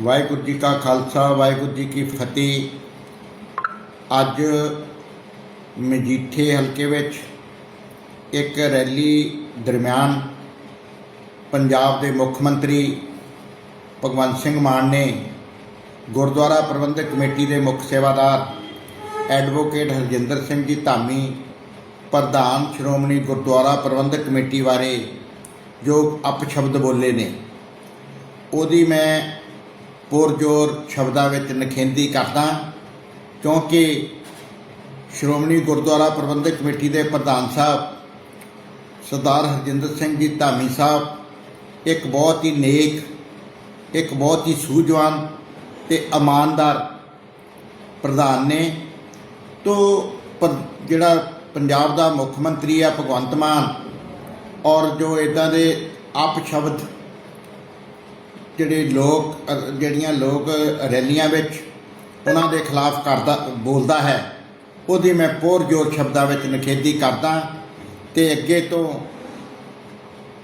ਵਾਹਿਗੁਰੂ ਜੀ ਕਾ ਖਾਲਸਾ, ਵਾਹਿਗੁਰੂ ਜੀ ਕੀ ਫਤਿਹ। ਅੱਜ ਮਜੀਠੇ ਹਲਕੇ ਵਿੱਚ ਇੱਕ ਰੈਲੀ ਦਰਮਿਆਨ ਪੰਜਾਬ ਦੇ ਮੁੱਖ ਮੰਤਰੀ ਭਗਵੰਤ ਸਿੰਘ ਮਾਨ ਨੇ ਗੁਰਦੁਆਰਾ ਪ੍ਰਬੰਧਕ ਕਮੇਟੀ ਦੇ ਮੁੱਖ ਸੇਵਾਦਾਰ ਐਡਵੋਕੇਟ ਹਰਜਿੰਦਰ ਸਿੰਘ ਜੀ ਧਾਮੀ, ਪ੍ਰਧਾਨ ਸ਼੍ਰੋਮਣੀ ਗੁਰਦੁਆਰਾ ਪ੍ਰਬੰਧਕ ਕਮੇਟੀ ਬਾਰੇ ਜੋ ਅਪਸ਼ਬਦ ਬੋਲੇ ਨੇ, ਉਹਦੀ ਮੈਂ ਪੁਰਜੋਰ ਸ਼ਬਦਾਂ ਵਿੱਚ ਨਖੇਂਦੀ ਕਰਦਾ ਕਿਉਂਕਿ ਸ਼੍ਰੋਮਣੀ ਗੁਰਦੁਆਰਾ ਪ੍ਰਬੰਧਕ ਕਮੇਟੀ ਦੇ ਪ੍ਰਧਾਨ ਸਾਹਿਬ ਸਰਦਾਰ ਹਰਜਿੰਦਰ ਸਿੰਘ ਜੀ ਧਾਮੀ ਸਾਹਿਬ, ਇੱਕ ਬਹੁਤ ਹੀ ਨੇਕ, ਇੱਕ ਬਹੁਤ ਹੀ ਸੂਝਵਾਨ ਤੇ ਇਮਾਨਦਾਰ ਪ੍ਰਧਾਨ ਨੇ। ਤੋ ਪਰ- ਜਿਹੜਾ ਪੰਜਾਬ ਦਾ ਮੁੱਖ ਮੰਤਰੀ ਆ ਭਗਵੰਤ ਮਾਨ ਔਰ ਜੋ ਇਦਾਂ ਦੇ ਆਪ ਸ਼ਬਦ ਜਿਹੜੇ ਲੋਕ ਜਿਹੜੀਆਂ ਲੋਕ ਰੈਲੀਆਂ ਵਿੱਚ ਉਹਨਾਂ ਦੇ ਖਿਲਾਫ ਕਰਦਾ ਬੋਲਦਾ ਹੈ ਉਹਦੀ ਮੈਂ ਪੁਰਜੋਰ ਸ਼ਬਦਾਂ ਵਿੱਚ ਨਿਖੇਧੀ ਕਰਦਾ ਤੇ ਅੱਗੇ ਤੋਂ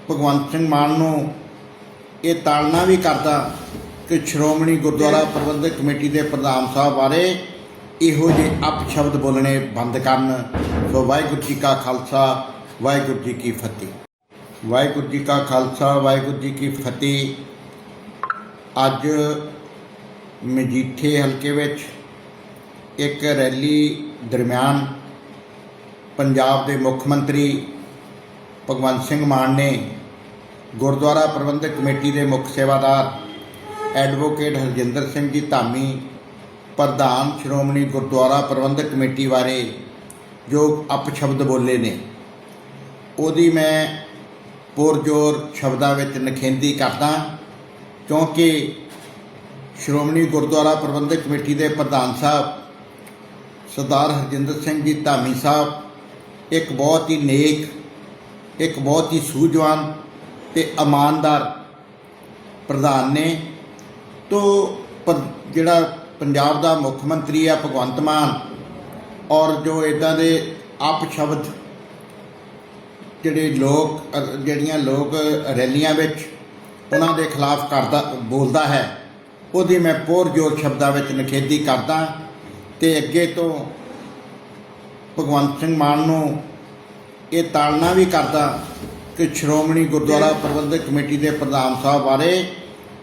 ਭਗਵੰਤ ਸਿੰਘ ਮਾਨ ਨੂੰ ਇਹ ਤਾਲਨਾ ਵੀ ਕਰਦਾ ਕਿ ਸ਼੍ਰੋਮਣੀ ਗੁਰਦੁਆਰਾ ਪ੍ਰਬੰਧਕ ਕਮੇਟੀ ਦੇ ਪ੍ਰਧਾਨ ਸਾਹਿਬ ਬਾਰੇ ਇਹੋ ਜਿਹੇ ਅਪਸ਼ਬਦ ਬੋਲਣੇ ਬੰਦ ਕਰਨ। ਸੋ ਵਾਹਿਗੁਰੂ ਜੀ ਕਾ ਖਾਲਸਾ ਵਾਹਿਗੁਰੂ ਜੀ ਕੀ ਫਤਿਹ। ਵਾਹਿਗੁਰੂ ਜੀ ਕਾ ਖਾਲਸਾ ਵਾਹਿਗੁਰੂ ਜੀ ਕੀ ਫਤਿਹ। ਅੱਜ ਮਜੀਠੇ ਹਲਕੇ ਵਿੱਚ ਇੱਕ ਰੈਲੀ ਦਰਮਿਆਨ ਪੰਜਾਬ ਦੇ ਮੁੱਖ ਮੰਤਰੀ ਭਗਵੰਤ ਸਿੰਘ ਮਾਨ ਨੇ ਗੁਰਦੁਆਰਾ ਪ੍ਰਬੰਧਕ ਕਮੇਟੀ ਦੇ ਮੁੱਖ ਸੇਵਾਦਾਰ ਐਡਵੋਕੇਟ ਹਰਜਿੰਦਰ ਸਿੰਘ ਜੀ ਧਾਮੀ, ਪ੍ਰਧਾਨ ਸ਼੍ਰੋਮਣੀ ਗੁਰਦੁਆਰਾ ਪ੍ਰਬੰਧਕ ਕਮੇਟੀ ਬਾਰੇ ਜੋ ਅਪਸ਼ਬਦ ਬੋਲੇ ਨੇ। ਉਹਦੀ ਮੈਂ ਪੁਰਜੋਰ ਸ਼ਬਦਾਂ ਵਿੱਚ ਨਖੇਂਦੀ ਕਰਦਾ ਕਿਉਂਕਿ ਸ਼੍ਰੋਮਣੀ ਗੁਰਦੁਆਰਾ ਪ੍ਰਬੰਧਕ ਕਮੇਟੀ ਦੇ ਪ੍ਰਧਾਨ ਸਾਹਿਬ ਸਰਦਾਰ ਹਰਜਿੰਦਰ ਸਿੰਘ ਜੀ ਧਾਮੀ ਸਾਹਿਬ, ਇੱਕ ਬਹੁਤ ਹੀ ਨੇਕ, ਇੱਕ ਬਹੁਤ ਹੀ ਸੂਝਵਾਨ ਤੇ ਇਮਾਨਦਾਰ ਪ੍ਰਧਾਨ ਨੇ। ਤੋ ਪਰ- ਜਿਹੜਾ ਪੰਜਾਬ ਦਾ ਮੁੱਖ ਮੰਤਰੀ ਆ ਭਗਵੰਤ ਮਾਨ ਔਰ ਜੋ ਇਦਾਂ ਦੇ ਆਪ ਸ਼ਬਦ ਜਿਹੜੇ ਲੋਕ ਜਿਹੜੀਆਂ ਲੋਕ ਰੈਲੀਆਂ ਵਿੱਚ ਉਹਨਾਂ ਦੇ ਖਿਲਾਫ ਕਰਦਾ ਬੋਲਦਾ ਹੈ। ਉਹਦੀ ਮੈਂ ਪੁਰਜੋਰ ਸ਼ਬਦਾਂ ਵਿੱਚ ਨਿਖੇਧੀ ਕਰਦਾ ਤੇ ਅੱਗੇ ਤੋਂ ਭਗਵੰਤ ਸਿੰਘ ਮਾਨ ਨੂੰ ਇਹ ਤਾਲਨਾ ਵੀ ਕਰਦਾ ਕਿ ਸ਼੍ਰੋਮਣੀ ਗੁਰਦੁਆਰਾ ਪ੍ਰਬੰਧਕ ਕਮੇਟੀ ਦੇ ਪ੍ਰਧਾਨ ਸਾਹਿਬ ਬਾਰੇ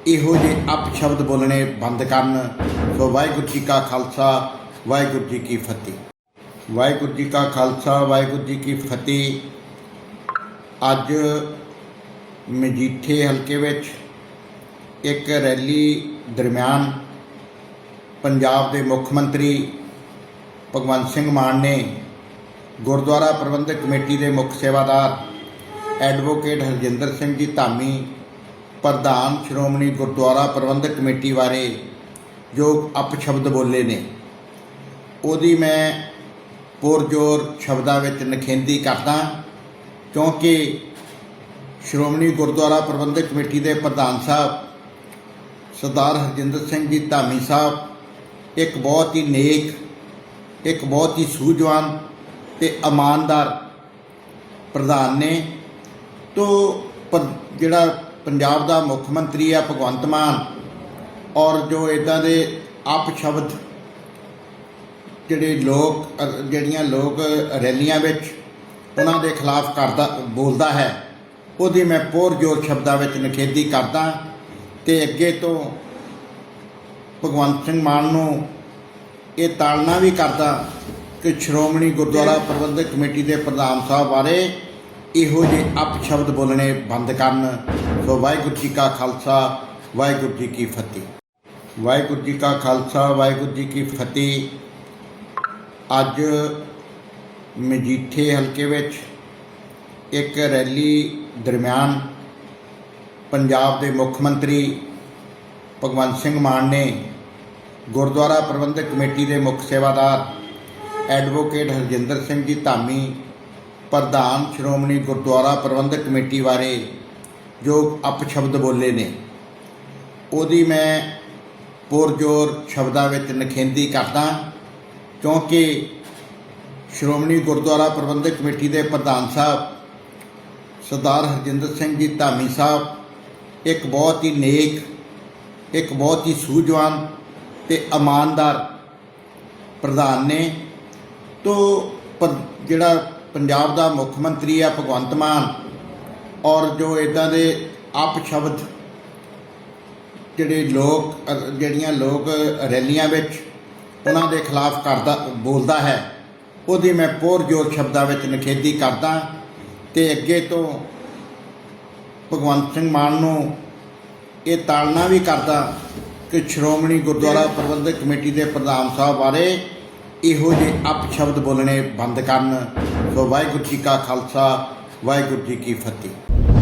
ਇਹੋ ਜਿਹੇ ਅਪਸ਼ਬਦ ਬੋਲਣੇ ਬੰਦ ਕਰਨ। ਸੋ ਵਾਹਿਗੁਰੂ ਜੀ ਕਾ ਖਾਲਸਾ ਵਾਹਿਗੁਰੂ ਜੀ ਕੀ ਫਤਿਹ। ਵਾਹਿਗੁਰੂ ਜੀ ਕਾ ਖਾਲਸਾ ਵਾਹਿਗੁਰੂ ਜੀ ਕੀ ਫਤਿਹ। ਅੱਜ ਮਜੀਠੇ ਹਲਕੇ ਵਿੱਚ ਇੱਕ ਰੈਲੀ ਦਰਮਿਆਨ ਪੰਜਾਬ ਦੇ ਮੁੱਖ ਮੰਤਰੀ ਭਗਵੰਤ ਸਿੰਘ ਮਾਨ ਨੇ ਗੁਰਦੁਆਰਾ ਪ੍ਰਬੰਧਕ ਕਮੇਟੀ ਦੇ ਮੁੱਖ ਸੇਵਾਦਾਰ ਐਡਵੋਕੇਟ ਹਰਜਿੰਦਰ ਸਿੰਘ ਜੀ ਧਾਮੀ, ਪ੍ਰਧਾਨ ਸ਼੍ਰੋਮਣੀ ਗੁਰਦੁਆਰਾ ਪ੍ਰਬੰਧਕ ਕਮੇਟੀ ਬਾਰੇ ਜੋ ਅਪਸ਼ਬਦ ਬੋਲੇ ਨੇ। ਉਹਦੀ ਮੈਂ ਪੁਰਜੋਰ ਸ਼ਬਦਾਂ ਵਿੱਚ ਨਖੇਂਦੀ ਕਰਦਾ ਕਿਉਂਕਿ ਸ਼੍ਰੋਮਣੀ ਗੁਰਦੁਆਰਾ ਪ੍ਰਬੰਧਕ ਕਮੇਟੀ ਦੇ ਪ੍ਰਧਾਨ ਸਾਹਿਬ, ਸਰਦਾਰ ਹਰਜਿੰਦਰ ਸਿੰਘ ਜੀ ਧਾਮੀ ਸਾਹਿਬ, ਇੱਕ ਬਹੁਤ ਹੀ ਨੇਕ, ਇੱਕ ਬਹੁਤ ਹੀ ਸੂਝਵਾਨ ਤੇ ਇਮਾਨਦਾਰ ਪ੍ਰਧਾਨ ਨੇ। ਤੋ ਪਰ- ਜਿਹੜਾ ਪੰਜਾਬ ਦਾ ਮੁੱਖ ਮੰਤਰੀ ਆ ਭਗਵੰਤ ਮਾਨ, ਔਰ ਜੋ ਇਦਾਂ ਦੇ ਆਪ ਸ਼ਬਦ ਜਿਹੜੇ ਲੋਕ ਜਿਹੜੀਆਂ ਲੋਕ ਰੈਲੀਆਂ ਵਿੱਚ ਉਹਨਾਂ ਦੇ ਖਿਲਾਫ ਕਰਦਾ, ਬੋਲਦਾ ਹੈ ਉਹਦੀ ਮੈਂ ਪੁਰਜੋਰ ਸ਼ਬਦਾਂ ਵਿੱਚ ਨਿਖੇਧੀ ਕਰਦਾ ਤੇ ਅੱਗੇ ਤੋਂ ਭਗਵੰਤ ਸਿੰਘ ਮਾਨ ਨੂੰ ਇਹ ਤਾਲਨਾ ਵੀ ਕਰਦਾ ਕਿ ਸ਼੍ਰੋਮਣੀ ਗੁਰਦੁਆਰਾ ਪ੍ਰਬੰਧਕ ਕਮੇਟੀ ਦੇ ਪ੍ਰਧਾਨ ਸਾਹਿਬ ਬਾਰੇ ਇਹੋ ਜਿਹੇ ਅਪਸ਼ਬਦ ਬੋਲਣੇ ਬੰਦ ਕਰਨ। ਸੋ ਵਾਹਿਗੁਰੂ ਜੀ ਕਾ ਖਾਲਸਾ ਵਾਹਿਗੁਰੂ ਜੀ ਕੀ ਫਤਿਹ। ਵਾਹਿਗੁਰੂ ਜੀ ਕਾ ਖਾਲਸਾ ਵਾਹਿਗੁਰੂ ਜੀ ਕੀ ਫਤਿਹ। ਅੱਜ ਮਜੀਠੇ ਹਲਕੇ ਵਿੱਚ ਇੱਕ ਰੈਲੀ ਦਰਮਿਆਨ ਪੰਜਾਬ ਦੇ ਮੁੱਖ ਮੰਤਰੀ ਭਗਵੰਤ ਸਿੰਘ ਮਾਨ ਨੇ ਗੁਰਦੁਆਰਾ ਪ੍ਰਬੰਧਕ ਕਮੇਟੀ ਦੇ ਮੁੱਖ ਸੇਵਾਦਾਰ ਐਡਵੋਕੇਟ ਹਰਜਿੰਦਰ ਸਿੰਘ ਜੀ ਧਾਮੀ, ਪ੍ਰਧਾਨ ਸ਼੍ਰੋਮਣੀ ਗੁਰਦੁਆਰਾ ਪ੍ਰਬੰਧਕ ਕਮੇਟੀ ਬਾਰੇ ਜੋ ਅਪਸ਼ਬਦ ਬੋਲੇ ਨੇ। ਉਹਦੀ ਮੈਂ ਪੁਰਜੋਰ ਸ਼ਬਦਾਂ ਵਿੱਚ ਨਖੇਂਦੀ ਕਰਦਾ ਕਿਉਂਕਿ ਸ਼੍ਰੋਮਣੀ ਗੁਰਦੁਆਰਾ ਪ੍ਰਬੰਧਕ ਕਮੇਟੀ ਦੇ ਪ੍ਰਧਾਨ ਸਾਹਿਬ ਸਰਦਾਰ ਹਰਜਿੰਦਰ ਸਿੰਘ ਜੀ ਧਾਮੀ ਸਾਹਿਬ, ਇੱਕ ਬਹੁਤ ਹੀ ਨੇਕ, ਇੱਕ ਬਹੁਤ ਹੀ ਸੂਝਵਾਨ ਤੇ ਇਮਾਨਦਾਰ ਪ੍ਰਧਾਨ ਨੇ। ਤੋ ਪ- ਜਿਹੜਾ ਪੰਜਾਬ ਦਾ ਮੁੱਖ ਮੰਤਰੀ ਆ ਭਗਵੰਤ ਮਾਨ ਔਰ ਜੋ ਇਦਾਂ ਦੇ ਆਪ ਸ਼ਬਦ ਜਿਹੜੇ ਲੋਕ, ਜਿਹੜੀਆਂ ਲੋਕ ਰੈਲੀਆਂ ਵਿੱਚ ਉਹਨਾਂ ਦੇ ਖਿਲਾਫ ਕਰਦਾ, ਬੋਲਦਾ ਹੈ, ਉਹਦੀ ਮੈਂ ਪੁਰਜੋਰ ਸ਼ਬਦਾਂ ਵਿੱਚ ਨਿਖੇਧੀ ਕਰਦਾ। ਤੇ ਅੱਗੇ ਤੋਂ ਭਗਵੰਤ ਸਿੰਘ ਮਾਨ ਨੂੰ ਇਹ ਤਾਲਨਾ ਵੀ ਕਰਦਾ ਕਿ ਸ਼੍ਰੋਮਣੀ ਗੁਰਦੁਆਰਾ ਪ੍ਰਬੰਧਕ ਕਮੇਟੀ ਦੇ ਪ੍ਰਧਾਨ ਸਾਹਿਬ ਬਾਰੇ ਇਹੋ ਜਿਹੇ ਅਪ ਸ਼ਬਦ ਬੋਲਣੇ ਬੰਦ ਕਰਨ। ਸੋ ਵਾਹਿਗੁਰੂ ਜੀ ਕਾ ਖਾਲਸਾ ਵਾਹਿਗੁਰੂ ਜੀ ਕੀ ਫਤਿਹ।